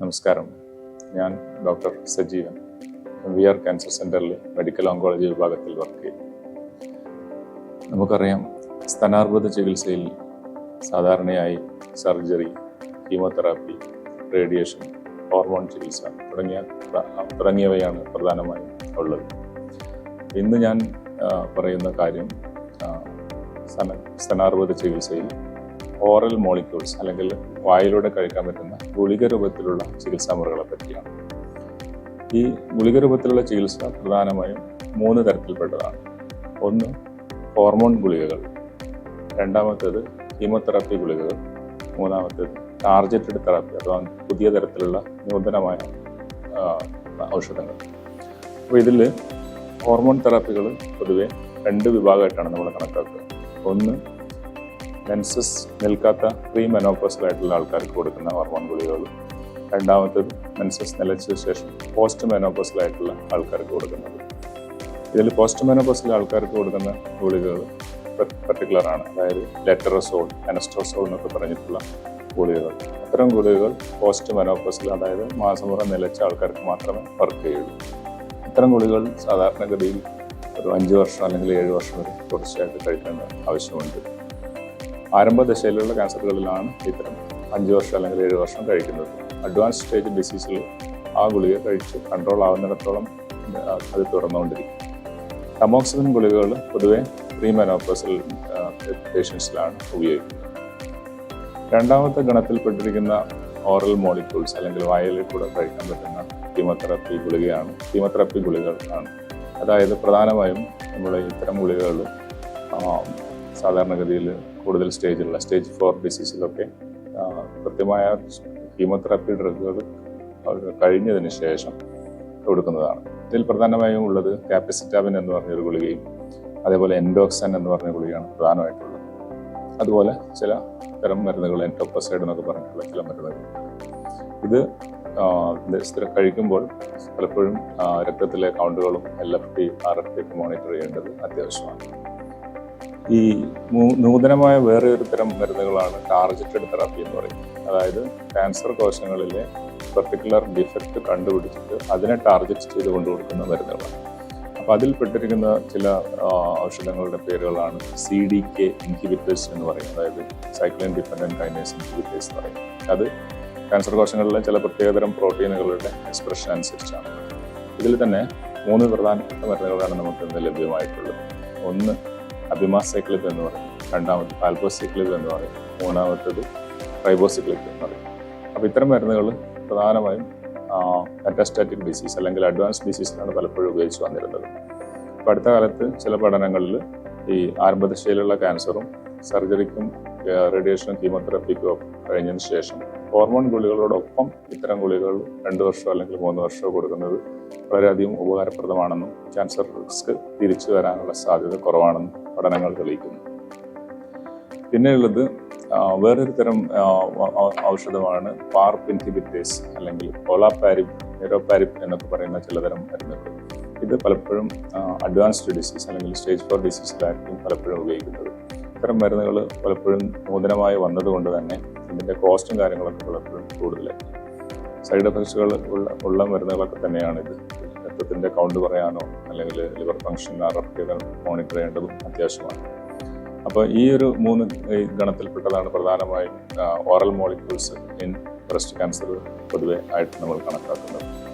നമസ്കാരം. ഞാൻ doctor Sajeevan. V R cancer സെന്ററിൽ മെഡിക്കൽ ഓങ്കോളജി വിഭാഗത്തിൽ വർക്ക് ചെയ്യും. നമുക്കറിയാം സ്തനാർബുദ ചികിത്സയിൽ സാധാരണയായി സർജറി കീമോതെറാപ്പി റേഡിയേഷൻ ഹോർമോൺ ചികിത്സ തുടങ്ങിയ തുടങ്ങിയവയാണ് പ്രധാനമായും ഉള്ളത്. ഇന്ന് ഞാൻ പറയുന്ന കാര്യം സ്തനാർബുദ ചികിത്സയിൽ ഓറൽ മോളിക്യൂൾസ് അല്ലെങ്കിൽ വായിലൂടെ കഴിക്കാൻ പറ്റുന്ന ഗുളിക രൂപത്തിലുള്ള ചികിത്സാ മുറകളെ പറ്റിയാണ്. ഈ ഗുളിക രൂപത്തിലുള്ള ചികിത്സ പ്രധാനമായും മൂന്ന് തരത്തിൽപ്പെട്ടതാണ്. ഒന്ന് ഹോർമോൺ ഗുളികകൾ. രണ്ടാമത്തേത് കീമോതെറാപ്പി ഗുളികകൾ. മൂന്നാമത്തേത് ടാർജറ്റഡ് തെറാപ്പി അഥവാ പുതിയ തരത്തിലുള്ള നൂതനമായ ഔഷധങ്ങൾ. അപ്പോൾ ഇതിൽ ഹോർമോൺ തെറാപ്പികൾ പൊതുവെ രണ്ട് വിഭാഗമായിട്ടാണ് നമ്മൾ കണക്കാക്കുക. ഒന്ന് മെൻസസ് നിൽക്കാത്ത പ്രീ മെനോപ്പോസലായിട്ടുള്ള ആൾക്കാർക്ക് കൊടുക്കുന്ന ഹോർമോൺ ഗുളികകൾ. രണ്ടാമത്തേത് മെൻസസ് നിലച്ച ശേഷം പോസ്റ്റ് മെനോപ്പോസലായിട്ടുള്ള ആൾക്കാർക്ക് കൊടുക്കുന്നത്. ഇതിൽ പോസ്റ്റ് മെനോപ്പോസിലെ ആൾക്കാർക്ക് കൊടുക്കുന്ന ഗുളികകൾ പർട്ടിക്കുലർ ആണ്. അതായത് ലെറ്ററസോൾ അനസ്ട്രോസോൾ എന്നൊക്കെ പറഞ്ഞിട്ടുള്ള ഗുളികകൾ. അത്തരം ഗുളികകൾ പോസ്റ്റ് മെനോപ്പോസിൽ അതായത് മാസമുറ നിലച്ച ആൾക്കാർക്ക് മാത്രമേ വർക്ക് ചെയ്യുള്ളൂ. ഇത്തരം ഗുളികൾ സാധാരണഗതിയിൽ ഒരു അഞ്ച് വർഷം അല്ലെങ്കിൽ ഏഴ് വർഷം വരെ തുടർച്ചയായിട്ട് കഴിക്കേണ്ട ആവശ്യമുണ്ട്. ആരംഭ ദശയിലുള്ള ക്യാൻസറുകളിലാണ് ഇത്തരം അഞ്ച് വർഷം അല്ലെങ്കിൽ ഏഴ് വർഷം കഴിക്കുന്നത്. അഡ്വാൻസ് സ്റ്റേജ് ഡിസീസിൽ ആ ഗുളിക കഴിച്ച് കൺട്രോൾ ആവുന്നിടത്തോളം അത് തുറന്നുകൊണ്ടിരിക്കും ടമോക്സിൻ ഗുളികകൾ പൊതുവെ പ്രീ മെനോപ്പസൽ പേഷ്യൻസിലാണ് ഉപയോഗിക്കുന്നത്. രണ്ടാമത്തെ ഗണത്തിൽപ്പെട്ടിരിക്കുന്ന ഓറൽ മോളിക്യൂൾസ് അല്ലെങ്കിൽ വായലിൽ കൂടെ കഴിക്കാൻ പറ്റുന്ന കീമോതെറാപ്പി ഗുളികയാണ് കീമോതെറാപ്പി ഗുളികൾ ആണ് അതായത് പ്രധാനമായും നമ്മൾ ഇത്തരം ഗുളികകൾ സാധാരണഗതിയിൽ കൂടുതൽ സ്റ്റേജിലുള്ള സ്റ്റേജ് ഫോർ ഡിസീസിലൊക്കെ കൃത്യമായ കീമോതെറാപ്പി ഡ്രഗുകൾ കഴിഞ്ഞതിന് ശേഷം കൊടുക്കുന്നതാണ്. ഇതിൽ പ്രധാനമായും ഉള്ളത് കാപ്പസിറ്റാബിൻ എന്ന് പറഞ്ഞൊരു ഗുളികയും അതേപോലെ എൻഡോക്സൻ എന്ന് പറഞ്ഞ ഗുളികയാണ് പ്രധാനമായിട്ടുള്ളത്. അതുപോലെ ചില തരം മരുന്നുകൾ എൻഡോപ്പസൈഡ് എന്നൊക്കെ പറഞ്ഞിട്ടുള്ള ചില മരുന്നുകൾ. ഇത് കഴിക്കുമ്പോൾ പലപ്പോഴും രക്തത്തിലെ കൗണ്ടുകളും L F T R F T ഒക്കെ മോണിറ്റർ ചെയ്യേണ്ടത് അത്യാവശ്യമാണ്. ഈ നൂതനമായ വേറെ ഒരു തരം മരുന്നുകളാണ് ടാർജറ്റഡ് തെറാപ്പി എന്ന് പറയുന്നത്. അതായത് ക്യാൻസർ കോശങ്ങളിലെ പെർട്ടിക്കുലർ ഡിഫക്റ്റ് കണ്ടുപിടിച്ചിട്ട് അതിനെ ടാർഗറ്റ് ചെയ്ത് കൊണ്ടു കൊടുക്കുന്ന മരുന്നുകളാണ്. അപ്പോൾ അതിൽപ്പെട്ടിരിക്കുന്ന ചില ഔഷധങ്ങളുടെ പേരുകളാണ് സി ഡി കെ ഇൻഹിബിറ്റേഴ്സ് എന്ന് പറയും അതായത് സൈക്ലിൻ ഡിപ്പെൻഡന്റ് കൈനേസ് ഇൻഹിബിറ്റേഴ്സ് എന്ന് പറയും അത് ക്യാൻസർ കോശങ്ങളിലെ ചില പ്രത്യേകതരം പ്രോട്ടീനുകളുടെ എക്സ്പ്രഷൻ അനുസരിച്ചാണ്. ഇതിൽ തന്നെ മൂന്ന് പ്രധാനപ്പെട്ട മരുന്നുകളാണ് നമുക്ക് ഇന്ന് ലഭ്യമായിട്ടുള്ളത്. ഒന്ന് അബിമാസൈക്ലിബ് എന്ന് പറയും. രണ്ടാമത് പാൽബോസൈക്ലിബ് എന്ന് പറയും. മൂന്നാമത്തത് ട്രൈബോസൈക്ലിബ് എന്ന് പറയും. അപ്പോൾ ഇത്തരം മരുന്നുകൾ പ്രധാനമായും മെറ്റാസ്റ്റാറ്റിക് ഡിസീസ് അല്ലെങ്കിൽ അഡ്വാൻസ് ഡിസീസിനാണ് പലപ്പോഴും ഉപയോഗിച്ച് വന്നിരുന്നത്. അപ്പോൾ അടുത്ത കാലത്ത് ചില പഠനങ്ങളിൽ ഈ ആരംഭദശയിലുള്ള ക്യാൻസറും സർജറിക്കും റേഡിയേഷനും കീമോതെറാപ്പിക്കും കഴിഞ്ഞതിന് ശേഷം ഹോർമോൺ ഗുളികളോടൊപ്പം ഇത്തരം ഗുളികൾ രണ്ട് വർഷമോ അല്ലെങ്കിൽ മൂന്ന് വർഷമോ കൊടുക്കുന്നത് വളരെയധികം ഉപകാരപ്രദമാണെന്നും ക്യാൻസർ റിസ്ക് തിരിച്ചു വരാനുള്ള സാധ്യത കുറവാണെന്നും പഠനങ്ങൾ തെളിയിക്കുന്നു. പിന്നെയുള്ളത് വേറൊരു തരം ഔഷധമാണ് പാർപ്പ് ഇൻഹിബിറ്റേഴ്സ് അല്ലെങ്കിൽ ഓളാപാരിപ്പ് നെറോപാരിപ്പ് എന്നൊക്കെ പറയുന്ന ചിലതരം മരുന്നുകൾ. ഇത് പലപ്പോഴും അഡ്വാൻസ്ഡ് ഡിസീസ് അല്ലെങ്കിൽ സ്റ്റേജ് ഫോർ ഡിസീസിലായിരിക്കും പലപ്പോഴും ഉപയോഗിക്കുന്നത്. ഇത്തരം മരുന്നുകൾ പലപ്പോഴും നൂതനമായി വന്നതുകൊണ്ട് തന്നെ ഇതിന്റെ കോസ്റ്റും കാര്യങ്ങളൊക്കെ പലപ്പോഴും കൂടുതലായി. സൈഡ് എഫക്ട്സുകൾ ഉള്ള ഉള്ള മരുന്നുകളൊക്കെ തന്നെയാണ് ഇത്. രക്തത്തിന്റെ കൗണ്ട് പറയാനോ അല്ലെങ്കിൽ ലിവർ ഫംഗ്ഷൻ ആർ മോണിറ്റർ ചെയ്യേണ്ടതും അത്യാവശ്യമാണ്. അപ്പോൾ ഈ ഒരു മൂന്ന് ഗണത്തിൽപ്പെട്ടതാണ് പ്രധാനമായും oral molecules in breast cancer പൊതുവെ ആയിട്ട് നമ്മൾ കണക്കാക്കുന്നത്.